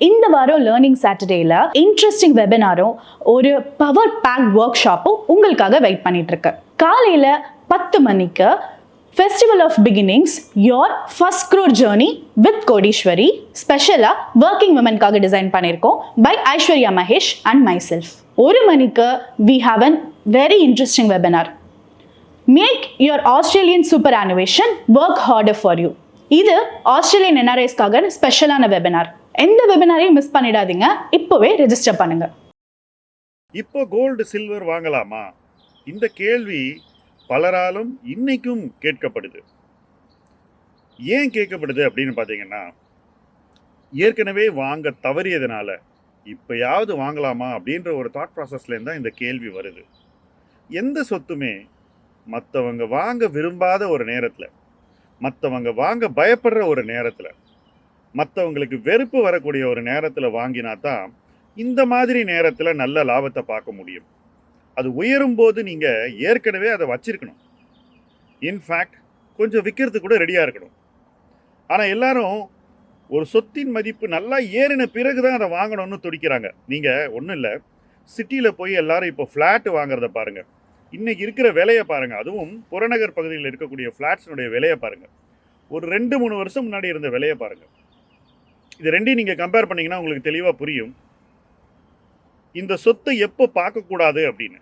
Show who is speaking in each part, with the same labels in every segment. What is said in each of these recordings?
Speaker 1: இந்த வாரம் learning சாட்டர்டேல interesting வெபினாரும் ஒரு பவர் பேக் ஒர்க் ஷாப்பும் உங்களுக்காக வெயிட் பண்ணிட்டு இருக்கு காலையில பத்து மணிக்கு festival of beginnings your first crore journey with Kodeeswari ஸ்பெஷலாக ஒர்க்கிங் உமனுக்காக டிசைன் பண்ணியிருக்கோம் by Aishwarya Mahesh and myself ஒரு மணிக்கு we have an very interesting webinar make your Australian superannuation work harder for you இது ஆஸ்திரேலியன் என்ஆர்ஐஸ்க்காக ஸ்பெஷலான webinar எந்த வெபினாரையும் miss பண்ணிடாதீங்க. இப்போவே ரெஜிஸ்டர் பண்ணுங்க.
Speaker 2: இப்போ கோல்டு சில்வர் வாங்கலாமா? இந்த கேள்வி பலராலும் இன்னைக்கும் கேட்கப்படுது. ஏன் கேட்கப்படுது அப்படின்னு பார்த்தீங்கன்னா ஏற்கனவே வாங்க தவறியதுனால இப்பயாவது வாங்கலாமா அப்படின்ற ஒரு தாட் ப்ராசஸ்லேருந்து தான் இந்த கேள்வி வருது. எந்த சொத்துமே மற்றவங்க வாங்க விரும்பாத ஒரு நேரத்தில் மற்றவங்க வாங்க பயப்படுற ஒரு நேரத்தில் மற்றவங்களுக்கு வெறுப்பு வரக்கூடிய ஒரு நேரத்தில் வாங்கினா தான் இந்த மாதிரி நேரத்தில் நல்ல லாபத்தை பார்க்க முடியும். அது உயரும் போது நீங்கள் ஏற்கனவே அதை வச்சிருக்கணும். இன்ஃபேக்ட் கொஞ்சம் விற்கிறதுக்கு கூட ரெடியாக இருக்கணும். ஆனால் எல்லாரும் ஒரு சொத்தின் மதிப்பு நல்லா ஏறின பிறகு தான் அதை வாங்கணும்னு துடிக்கிறாங்க. நீங்கள் ஒன்றும் இல்லை. சிட்டியில் போய் எல்லாரும் இப்போ ஃப்ளாட்டு வாங்குறத பாருங்கள் இன்றைக்கி இருக்கிற விலையை பாருங்கள் அதுவும் புறநகர் பகுதியில் இருக்கக்கூடிய ஃப்ளாட்ஸினுடைய விலையை பாருங்கள் ஒரு ரெண்டு மூணு வருஷம் முன்னாடி இருந்த விலையை பாருங்கள் இது ரெண்டையும் நீங்கள் கம்பேர் பண்ணீங்கன்னா உங்களுக்கு தெளிவாக புரியும். இந்த சொத்தை எப்போ பார்க்கக்கூடாது அப்படின்னு.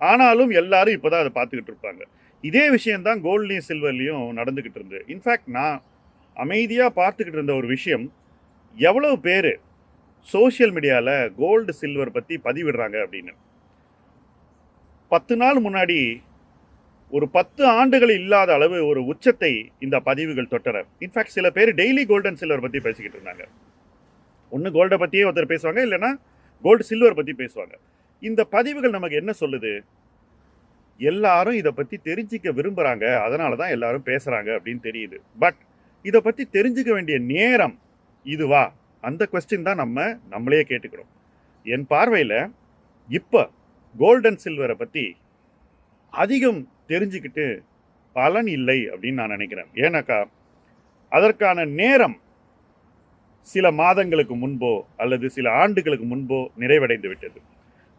Speaker 2: ஆனாலும் எல்லாரும் இப்போ தான் அதை பார்த்துக்கிட்டு இருப்பாங்க. இதே விஷயந்தான் கோல்ட்லேயும் சில்வர்லேயும் நடந்துக்கிட்டு இருந்தது. இன்ஃபேக்ட் நான் அமைதியாக பார்த்துக்கிட்டு இருந்த ஒரு விஷயம் எவ்வளவு பேர் சோஷியல் மீடியாவில் கோல்டு சில்வர் பற்றி பதிவிடுறாங்க அப்படின்னு. பத்து நாள் முன்னாடி ஒரு பத்து ஆண்டுகள் இல்லாத அளவு ஒரு உச்சத்தை இந்த பதிவுகள் தொட்டன. இன்ஃபேக்ட் சில பேர் டெய்லி கோல்டன் சில்வர் பற்றி பேசிக்கிட்டு இருந்தாங்க. ஒன்று கோல்டை பற்றியே ஒருத்தர் பேசுவாங்க இல்லைன்னா கோல்டு சில்வர் பற்றி பேசுவாங்க. இந்த பதிவுகள் நமக்கு என்ன சொல்லுது? எல்லாரும் இதை பற்றி தெரிஞ்சிக்க விரும்புகிறாங்க அதனால தான் எல்லாரும் பேசுகிறாங்க அப்படின்னு தெரியுது. பட் இதை பற்றி தெரிஞ்சுக்க வேண்டிய நேரம் இதுவா? அந்த கொஸ்டின் தான் நம்ம நம்மளே கேட்டுக்கிறோம். என் பார்வையில் இப்போ கோல்டன் சில்வரை பற்றி அதிகம் தெரிஞ்சுக்கிட்டு பலன் இல்லை அப்படின்னு நான் நினைக்கிறேன். ஏன்னாக்கா அதற்கான நேரம் சில மாதங்களுக்கு முன்போ அல்லது சில ஆண்டுகளுக்கு முன்போ நிறைவடைந்து விட்டது.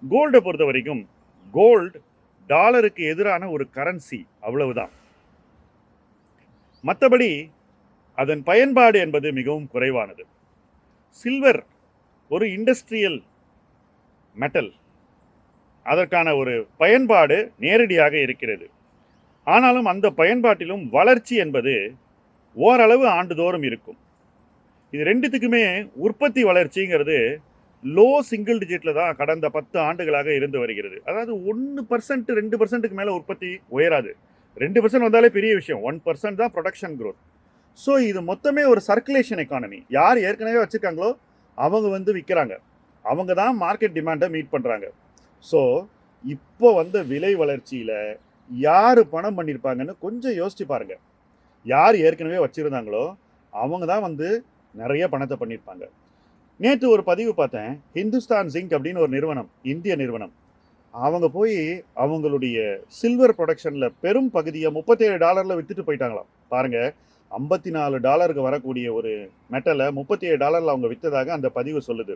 Speaker 2: கோல்டை பொறுத்த வரைக்கும் கோல்டு டாலருக்கு எதிரான ஒரு கரன்சி அவ்வளவுதான். மற்றபடி அதன் பயன்பாடு என்பது மிகவும் குறைவானது. சில்வர் ஒரு இண்டஸ்ட்ரியல் மெட்டல் அதற்கான ஒரு பயன்பாடு நேரடியாக இருக்கிறது. ஆனாலும் அந்த பயன்பாட்டிலும் வளர்ச்சி என்பது ஓரளவு ஆண்டுதோறும் இருக்கும். இது ரெண்டுத்துக்குமே உற்பத்தி வளர்ச்சிங்கிறது லோ சிங்கிள் டிஜிட்டில் தான் கடந்த பத்து ஆண்டுகளாக இருந்து வருகிறது. அதாவது ஒன்று பர்சன்ட் ரெண்டு பர்சன்ட்டுக்கு மேலே உற்பத்தி உயராது. ரெண்டு பர்சன்ட் வந்தாலே பெரிய விஷயம். ஒன் பர்சன்ட் தான் ப்ரொடக்ஷன் க்ரோத் ஸோ இது மொத்தமே ஒரு சர்க்குலேஷன் எக்கானமி யார் ஏற்கனவே வச்சுருக்காங்களோ அவங்க வந்து விற்கிறாங்க அவங்க தான் மார்க்கெட் டிமாண்டை மீட் பண்ணுறாங்க ஸோ இப்போ வந்த விலை வளர்ச்சியில் யார் பணம் பண்ணியிருப்பாங்கன்னு கொஞ்சம் யோசிச்சு பாருங்கள் யார் ஏற்கனவே வச்சுருந்தாங்களோ அவங்க தான் வந்து நிறைய பணத்தை பண்ணியிருப்பாங்க நேற்று ஒரு பதிவு பார்த்தேன். ஹிந்துஸ்தான் ஜிங்க் அப்படின்னு ஒரு நிறுவனம் இந்திய நிறுவனம். அவங்க போய் அவங்களுடைய சில்வர் ப்ரொடக்ஷனில் பெரும் பகுதியை முப்பத்தேழு டாலரில் விற்றுட்டு போயிட்டாங்களாம். பாருங்கள் ஐம்பத்தி நாலு டாலருக்கு வரக்கூடிய ஒரு மெட்டலை முப்பத்தி ஏழு டாலரில் அவங்க விற்றதாக அந்த பதிவு சொல்லுது.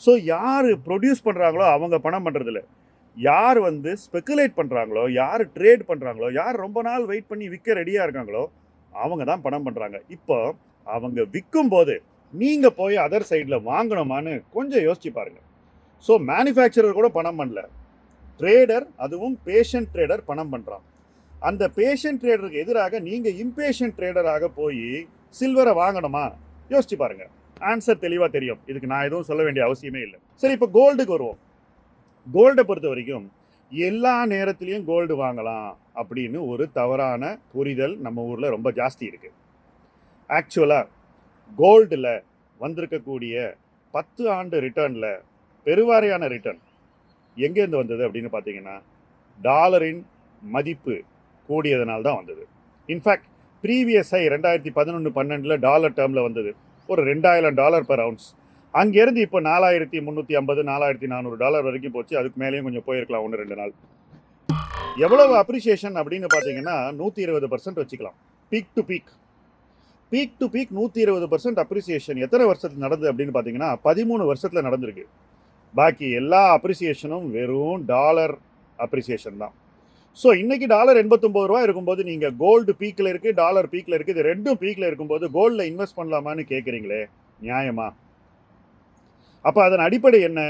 Speaker 2: ஸோ யார் ப்ரொடியூஸ் பண்ணுறாங்களோ அவங்க பணம் பண்ணுறதில்ல யார் வந்து ஸ்பெக்குலேட் பண்ணுறாங்களோ யார் ட்ரேட் பண்ணுறாங்களோ யார் ரொம்ப நாள் வெயிட் பண்ணி விற்க ரெடியாக இருக்காங்களோ அவங்க தான் பணம் பண்ணுறாங்க இப்போ அவங்க விற்கும் போது நீங்கள் போய் அதர் சைடில் வாங்கணுமான்னு கொஞ்சம் யோசிச்சு பாருங்கள் ஸோ மேனுஃபேக்சரர் கூட பணம் பண்ணல. ட்ரேடர் அதுவும் பேஷண்ட் ட்ரேடர் பணம் பண்ணுறான் அந்த பேஷண்ட் ட்ரேடருக்கு எதிராக நீங்கள் இம்பேஷண்ட் ட்ரேடராக போய் சில்வரை வாங்கணுமா? யோசிச்சு பாருங்கள் ஆன்சர் தெளிவாக தெரியும். இதுக்கு நான் எதுவும் சொல்ல வேண்டிய அவசியமே இல்லை. சரி இப்போ கோல்டுக்கு வருவோம். கோல்டை பொறுத்த வரைக்கும் எல்லா நேரத்துலையும் கோல்டு வாங்கலாம் அப்படின்னு ஒரு தவறான புரிதல் நம்ம ஊரில் ரொம்ப ஜாஸ்தி இருக்குது ஆக்சுவலாக கோல்டில் வந்திருக்கக்கூடிய பத்து ஆண்டு ரிட்டர்னில் பெருவாரியான ரிட்டர்ன் எங்கேருந்து வந்தது அப்படின்னு பார்த்தீங்கன்னா டாலரின் மதிப்பு கூடியதனால் தான் வந்தது. இன்ஃபேக்ட் ப்ரீவியஸ் ஐ ரெண்டாயிரத்தி பதினொன்று பன்னெண்டில் டாலர் டேர்மில் வந்தது. ஒரு ரெண்டாயிரம் டாலர் பர் அவுன்ஸ் அங்கேருந்து இப்போ நாலாயிரத்தி முந்நூற்றி ஐம்பது நாலாயிரத்தி நானூறு டாலர் வரைக்கும் போச்சு. அதுக்கு மேலேயும் கொஞ்சம் போயிருக்கலாம் ஒன்று ரெண்டு நாள். எவ்வளவு அப்ரிசியேஷன் அப்படின்னு பார்த்தீங்கன்னா நூற்றி இருபது பர்சன்ட் வச்சுக்கலாம். Peak to peak peak to peak நூற்றி இருபது பர்சன்ட் அப்ரிசியேஷன் எத்தனை வருஷத்துக்கு நடந்தது அப்படின்னு பார்த்தீங்கன்னா பதிமூணு வருஷத்தில் நடந்திருக்கு. பாக்கி எல்லா அப்ரிசியேஷனும் வெறும் டாலர் அப்ரிசியேஷன் தான். ஸோ இன்றைக்கி டாலர் எண்பத்தொம்பது ரூபா இருக்கும்போது நீங்கள் கோல்டு பீக்கில் இருக்குது டாலர் பீக்கில் இருக்குது இது ரெண்டும் பீக்கில் இருக்கும்போது கோல்டில் இன்வெஸ்ட் பண்ணலாமான்னு கேட்குறீங்களே நியாயமாக அப்போ அதன் அடிப்படை என்ன?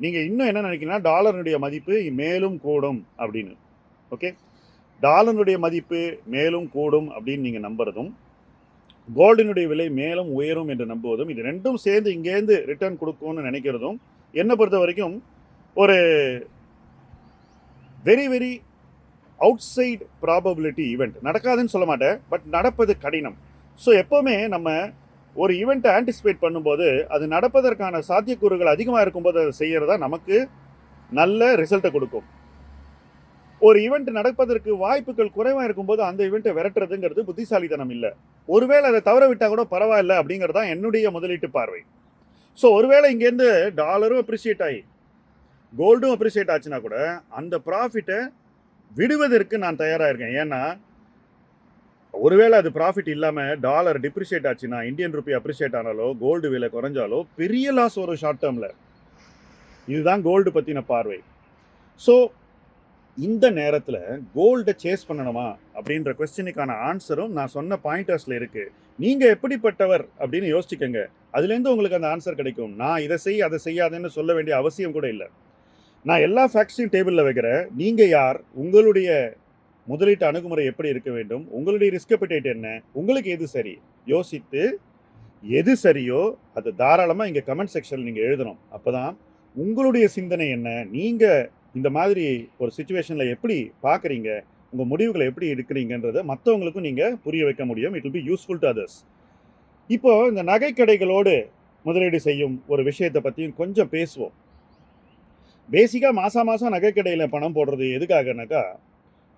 Speaker 2: நீங்கள் இன்னும் என்ன நினைக்கிறீங்கன்னா டாலருடைய மதிப்பு மேலும் கூடும் அப்படின்னு. ஓகே? டாலருடைய மதிப்பு மேலும் கூடும் அப்படின்னு நீங்கள் நம்புறதும் கோல்டினுடைய விலை மேலும் உயரும் என்று நம்புவதும் இது ரெண்டும் சேர்ந்து இங்கேருந்து ரிட்டர்ன் கொடுக்கும்னு நினைக்கிறதும் என்னை பொறுத்த வரைக்கும் ஒரு very very outside probability event நடக்காதுன்னு சொல்ல மாட்டேன் பட் நடப்பது கடினம். ஸோ எப்போவுமே நம்ம ஒரு ஈவெண்ட்டை ஆன்டிசிபேட் பண்ணும்போது அது நடப்பதற்கான சாத்தியக்கூறுகள் அதிகமாக இருக்கும்போது அதை செய்கிறதா நமக்கு நல்ல ரிசல்ட்டை கொடுக்கும். ஒரு ஈவெண்ட் நடப்பதற்கு வாய்ப்புகள் குறைவாக இருக்கும்போது அந்த ஈவெண்ட்டை விரட்டுறதுங்கிறது புத்திசாலித்தனம் இல்லை. ஒருவேளை அதை தவற விட்டால் கூட பரவாயில்ல அப்படிங்கிறது தான் என்னுடைய முதலீட்டு பார்வை. ஸோ ஒருவேளை இங்கேருந்து டாலரும் அப்ரிஷியேட் ஆகி கோல்டும் அப்ரிஷியேட் ஆச்சுன்னா கூட அந்த ப்ராஃபிட்டை விடுவதற்கு நான் தயாராக இருக்கேன். ஏன்னா ஒருவேளை அது ப்ராஃபிட் இல்லாமல் டாலர் டிப்ரிஷியேட் ஆச்சுன்னா இந்தியன் ருபி அப்ரிஷியேட் ஆனாலோ கோல்டு விலை குறைஞ்சாலோ பெரிய லாஸ் வரும் ஷார்ட் டேர்மில் இதுதான் கோல்டு பற்றின பார்வை. ஸோ இந்த நேரத்தில் கோல்டை சேஸ் பண்ணணுமா அப்படின்ற கொஸ்டினுக்கான ஆன்சரும் நான் சொன்ன பாயிண்டர்ஸில் இருக்குது நீங்கள் எப்படிப்பட்டவர் அப்படின்னு யோசிச்சுக்கோங்க. அதுலேருந்து உங்களுக்கு அந்த ஆன்சர் கிடைக்கும். நான் இதை செய் அதை செய்யாதேன்னு சொல்ல வேண்டிய அவசியம் கூட இல்லை. நான் எல்லா ஃபேக்ட்ஸையும் டேபிளில் வைக்கிறேன். நீங்கள் யார்? உங்களுடைய முதலீட்டு அணுகுமுறை எப்படி இருக்க வேண்டும்? உங்களுடைய ரிஸ்க் appetite என்ன? உங்களுக்கு எது சரி? யோசித்து எது சரியோ அது தாராளமாக இங்கே கமெண்ட் செக்ஷனில் நீங்கள் எழுதணும். அப்போ தான் உங்களுடைய சிந்தனை என்ன? நீங்கள் இந்த மாதிரி ஒரு சுச்சுவேஷனில் எப்படி பார்க்குறீங்க? உங்கள் முடிவுகளை எப்படி எடுக்கிறீங்கன்றத மற்றவங்களுக்கும் நீங்கள் புரிய வைக்க முடியும். It will be useful to others இப்போது இந்த நகைக்கடைகளோடு முதலீடு செய்யும் ஒரு விஷயத்தை பற்றியும் கொஞ்சம் பேசுவோம். பேசிக்காக மாதம் மாதம் நகைக்கடையில் பணம் போடுறது எதுக்காகனாக்கா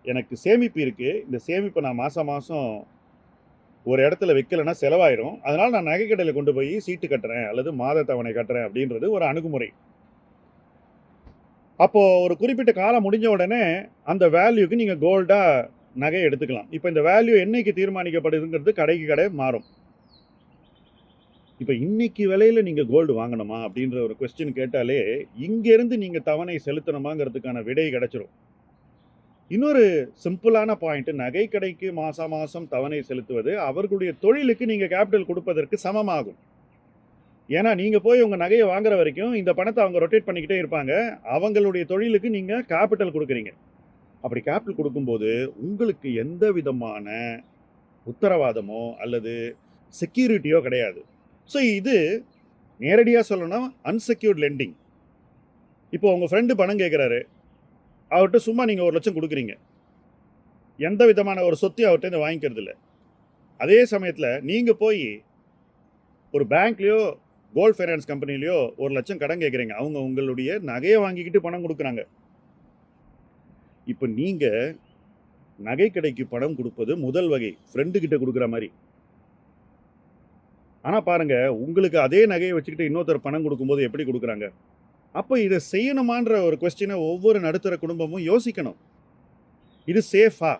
Speaker 2: எனக்கு சேமிப்பு இருக்குது இந்த சேமிப்பை நான் மாதம் மாதம் ஒரு இடத்துல வைக்கலைன்னா செலவாயிடும் அதனால் நான் நகைக்கடையில் கொண்டு போய் சீட்டு கட்டுறேன் அல்லது மாத தவணை கட்டுறேன் அப்படின்றது ஒரு அணுகுமுறை. அப்போது ஒரு குறிப்பிட்ட காலம் முடிஞ்ச உடனே அந்த வேல்யூக்கு நீங்கள் கோல்டாக நகை எடுத்துக்கலாம். இப்போ இந்த வேல்யூ என்னைக்கு தீர்மானிக்கப்படுதுங்கிறது கடைக்கு கடை மாறும். இப்போ இன்னைக்கு விலையில் நீங்கள் கோல்டு வாங்கணுமா அப்படின்ற ஒரு கொஸ்டின் கேட்டாலே இங்கேருந்து நீங்கள் தவணை செலுத்தணுமாங்கிறதுக்கான விடை கிடச்சிரும். இன்னொரு சிம்பிளான பாயிண்ட் நகை கடைக்கு மாதம் மாதம் தவணை செலுத்துவது அவர்களுடைய தொழிலுக்கு நீங்கள் கேபிட்டல் கொடுப்பதற்கு சமமாகும். ஏன்னா நீங்கள் போய் உங்கள் நகையை வாங்குற வரைக்கும் இந்த பணத்தை அவங்க ரொட்டேட் பண்ணிக்கிட்டே இருப்பாங்க. அவங்களுடைய தொழிலுக்கு நீங்கள் கேபிட்டல் கொடுக்குறீங்க. அப்படி கேபிட்டல் கொடுக்கும்போது உங்களுக்கு எந்த விதமான உத்தரவாதமோ அல்லது செக்யூரிட்டியோ கிடையாது. ஸோ இது நேரடியாக சொல்லணும்னா அன்செக்யூர்ட் லெண்டிங் இப்போ உங்கள் ஃப்ரெண்டு பணம் கேட்குறாரு அவர்கிட்ட சும்மா நீங்கள் ஒரு லட்சம் கொடுக்குறீங்க. எந்த விதமான ஒரு சொத்தையும் அவர்கிட்ட இருந்து வாங்கிக்கிறது இல்லை அதே சமயத்தில் நீங்கள் போய் ஒரு பேங்க்லேயோ கோல்ட் ஃபைனான்ஸ் கம்பெனிலேயோ ஒரு லட்சம் கடன் கேட்குறீங்க அவங்க உங்களுடைய நகையை வாங்கிக்கிட்டு பணம் கொடுக்குறாங்க. இப்போ நீங்கள் நகை கடைக்கு பணம் கொடுப்பது முதல் வகை. ஃப்ரெண்டு கிட்ட கொடுக்குற மாதிரி. ஆனால் பாருங்க உங்களுக்கு அதே நகையை வச்சுக்கிட்டு இன்னொருத்தர் பணம் கொடுக்கும்போது எப்படி கொடுக்குறாங்க? அப்போ இதை செய்யணுமான்ற ஒரு கொஸ்டினை ஒவ்வொரு நடுத்தர குடும்பமும் யோசிக்கணும். இது சேஃபா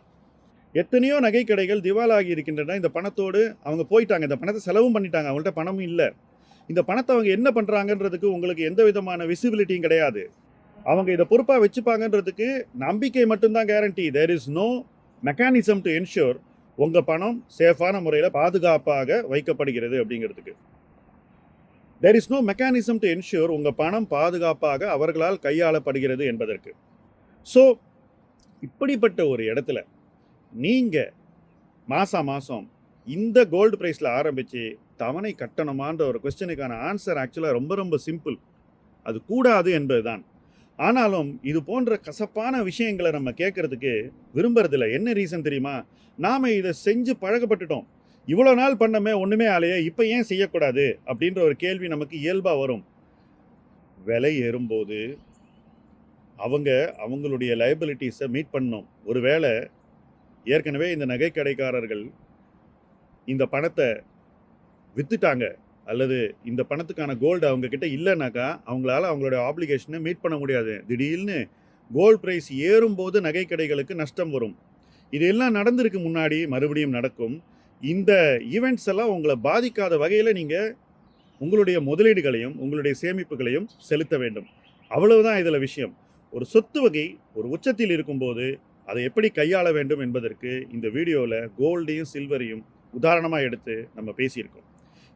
Speaker 2: எத்தனையோ நகை கடைகள் திவாலாகி இருக்கின்றன. இந்த பணத்தோடு அவங்க போயிட்டாங்க. இந்த பணத்தை செலவும் பண்ணிட்டாங்க. அவங்கள்ட்ட பணமும் இல்லை. இந்த பணத்தை அவங்க என்ன பண்ணுறாங்கன்றதுக்கு உங்களுக்கு எந்த விதமான விசிபிலிட்டியும் கிடையாது. அவங்க இதை பொறுப்பாக வச்சுப்பாங்கன்றதுக்கு நம்பிக்கை மட்டும்தான் guarantee there is no mechanism to ensure உங்கள் பணம் சேஃபான முறையில் பாதுகாப்பாக வைக்கப்படுகிறது அப்படிங்கிறதுக்கு. There is no mechanism to ensure உங்கள் பணம் பாதுகாப்பாக அவர்களால் கையாளப்படுகிறது என்பதற்கு. ஸோ இப்படிப்பட்ட ஒரு இடத்துல நீங்கள் மாதம் மாதம் இந்த கோல்டு ப்ரைஸில் ஆரம்பித்து தவணை கட்டணுமான்ற ஒரு கொஸ்டினுக்கான ஆன்சர் ஆக்சுவலாக ரொம்ப ரொம்ப சிம்பிள் அது கூடாது என்பதுதான். ஆனாலும் இது போன்ற கசப்பான விஷயங்களை நம்ம கேட்குறதுக்கு விரும்புறதில்ல. என்ன ரீசன் தெரியுமா? நாம் இதை செஞ்சு பழகப்பட்டுட்டோம் இவ்வளோ நாள் பண்ணமே ஒன்றுமே ஆலையே இப்போ ஏன் செய்யக்கூடாது? அப்படின்ற ஒரு கேள்வி நமக்கு இயல்பாக வரும். விலை ஏறும்போது அவங்க அவங்களுடைய லைபிலிட்டிஸை மீட் பண்ணோம் ஒருவேளை ஏற்கனவே இந்த நகைக்கடைக்காரர்கள் இந்த பணத்தை வித்துட்டாங்க அல்லது இந்த பணத்துக்கான கோல்டு அவங்கக்கிட்ட இல்லைனாக்கா அவங்களால அவங்களுடைய ஆப்ளிகேஷனை மீட் பண்ண முடியாது. திடீர்னு கோல்டு ப்ரைஸ் ஏறும்போது நகைக்கடைகளுக்கு நஷ்டம் வரும். இது எல்லாம் நடந்திருக்கு முன்னாடி மறுபடியும் நடக்கும். இந்த ஈவெண்ட்ஸ் எல்லாம் உங்களை பாதிக்காத வகையில் நீங்கள் உங்களுடைய முதலீடுகளையும் உங்களுடைய சேமிப்புகளையும் செலுத்த வேண்டும். அவ்வளவுதான் இதில் விஷயம். ஒரு சொத்து வகை ஒரு உச்சத்தில் இருக்கும்போது அதை எப்படி கையாள வேண்டும் என்பதற்கு இந்த வீடியோவில் கோல்டையும் சில்வரையும் உதாரணமாக எடுத்து நம்ம பேசியிருக்கோம்.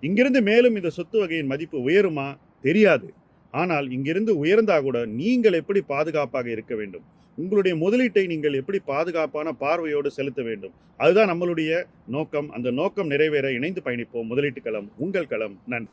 Speaker 2: இங்கிருந்து மேலும் இந்த சொத்து வகையின் மதிப்பு உயருமா? தெரியாது. ஆனால் இங்கிருந்து உயர்ந்தா கூட நீங்கள் எப்படி பாதுகாப்பாக இருக்க வேண்டும்? உங்களுடைய முதலீட்டை நீங்கள் எப்படி பாதுகாப்பான பார்வையோடு செலுத்த வேண்டும்? அதுதான் நம்மளுடைய நோக்கம். அந்த நோக்கம் நிறைவேற இணைந்து பயணிப்போம். முதலீட்டு களம் உங்கள் களம். நன்றி.